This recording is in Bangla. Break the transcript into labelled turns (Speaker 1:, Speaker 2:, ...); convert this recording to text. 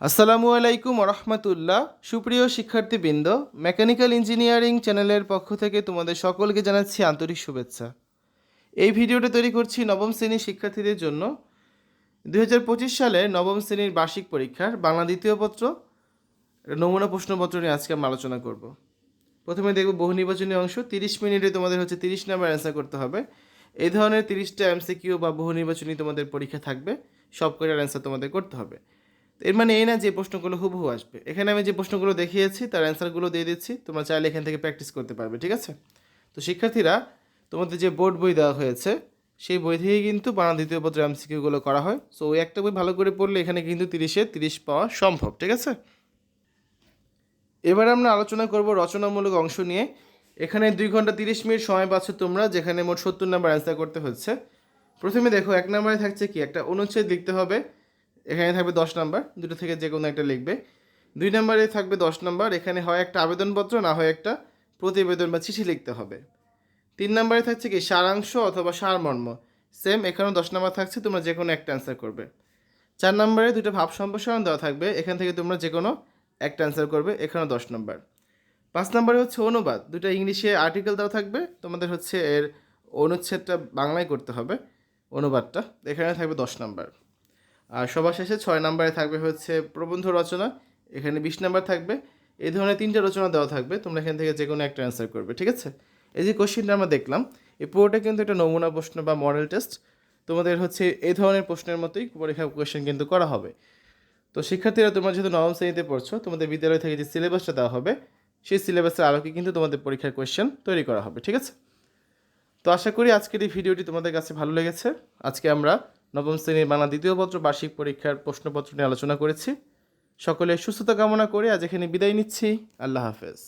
Speaker 1: আসসালামু আলাইকুম রহমতুল্লাহ সুপ্রিয় শিক্ষার্থীবৃন্দ, মেকানিক্যাল ইঞ্জিনিয়ারিং চ্যানেলের পক্ষ থেকে তোমাদের সকলকে জানাচ্ছি আন্তরিক শুভেচ্ছা। এই ভিডিওটা তৈরি করছি নবম শ্রেণির শিক্ষার্থীদের জন্য। দু হাজার পঁচিশ সালে নবম শ্রেণির বার্ষিক পরীক্ষার বাংলা দ্বিতীয় পত্র, নমুনা প্রশ্নপত্র নিয়ে আজকে আমরা আলোচনা করব। প্রথমে দেখব বহু নির্বাচনী অংশ, তিরিশ মিনিটে তোমাদের হচ্ছে তিরিশ নাম্বার অ্যান্সার করতে হবে। এই ধরনের তিরিশটা এমসিকিউ বা বহু নির্বাচনী তোমাদের পরীক্ষা থাকবে সব কটার অ্যান্সার তোমাদের করতে হবে। এর মানে এই না যে প্রশ্নগুলো হুবহু আসবে। এখানে আমি যে প্রশ্নগুলো দেখিয়েছি, তার অ্যান্সারগুলো দিয়ে দিচ্ছি। তোমরা চাইলে এখান থেকে প্র্যাকটিস করতে পারবে, ঠিক আছে? তো শিক্ষার্থীরা, তোমাদের যে বোর্ড বই দেওয়া হয়েছে, সেই বই থেকে কিন্তু বাংলা দ্বিতীয় পত্র এমসিকিউগুলো করা হয়। সো ওই একটা বই ভালো করে পড়লে এখানে কিন্তু তিরিশে তিরিশ পাওয়া সম্ভব, ঠিক আছে? এবার আমরা আলোচনা করব রচনামূলক অংশ নিয়ে। এখানে দুই ঘণ্টা তিরিশ মিনিট সময় পাচ্ছ তোমরা, যেখানে মোট সত্তর নাম্বার অ্যান্সার করতে হচ্ছে। প্রথমে দেখো, এক নম্বরে থাকছে কি? একটা অনুচ্ছেদ লিখতে হবে। এখানে থাকবে দশ নাম্বার, দুটো থেকে যে কোনো একটা লিখবে। দুই নম্বরে থাকবে দশ নাম্বার, এখানে হয় একটা আবেদনপত্র, না হয় একটা প্রতিবেদন বা চিঠি লিখতে হবে। তিন নম্বরে থাকছে কি, সারাংশ অথবা সারমর্ম। সেম এখানেও দশ নাম্বার থাকছে, তোমরা যে কোনো একটা অ্যান্সার করবে। চার নম্বরে দুটো ভাব সম্প্রসারণ দেওয়া থাকবে, এখান থেকে তোমরা যে কোনো একটা অ্যান্সার করবে, এখানেও দশ নম্বর। পাঁচ নম্বরে হচ্ছে অনুবাদ, দুটো ইংলিশে আর্টিকেল দেওয়া থাকবে, তোমাদের হচ্ছে এর অনুচ্ছেদটা বাংলায় করতে হবে, অনুবাদটা। এখানে থাকবে দশ নম্বর। আর সবার শেষে ছয় নম্বরে থাকবে হচ্ছে প্রবন্ধ রচনা। এখানে বিশ নাম্বার থাকবে। এই ধরনের তিনটে রচনা দেওয়া থাকবে। তোমরা এখান থেকে যে কোনো একটা অ্যান্সার করবে, ঠিক আছে? এই যে কোশ্চেনটা আমরা দেখলাম এই পুরোটা কিন্তু একটা নমুনা প্রশ্ন বা মডেল টেস্ট তোমাদের হচ্ছে এই ধরনের প্রশ্নের মতোই পরীক্ষা কোয়েশ্চেন কিন্তু করা হবে। তো শিক্ষার্থীরা, তোমরা যেহেতু নবম শ্রেণীতে পড়ছো, তোমাদের বিদ্যালয় থেকে যে সিলেবাসটা দেওয়া হবে, সেই সিলেবাসের আলোকে কিন্তু তোমাদের পরীক্ষার কোয়েশ্চেন তৈরি করা হবে, ঠিক আছে? তো আশা করি আজকের এই ভিডিওটি তোমাদের কাছে ভালো লেগেছে। আজকে আমরা নবম শ্রেণির বাংলা দ্বিতীয় পত্র বার্ষিক পরীক্ষার প্রশ্নপত্র নিয়ে আলোচনা করেছি। সকলে সুস্থতা কামনা করে আজ এখানে বিদায় নিচ্ছি। আল্লাহ হাফেজ।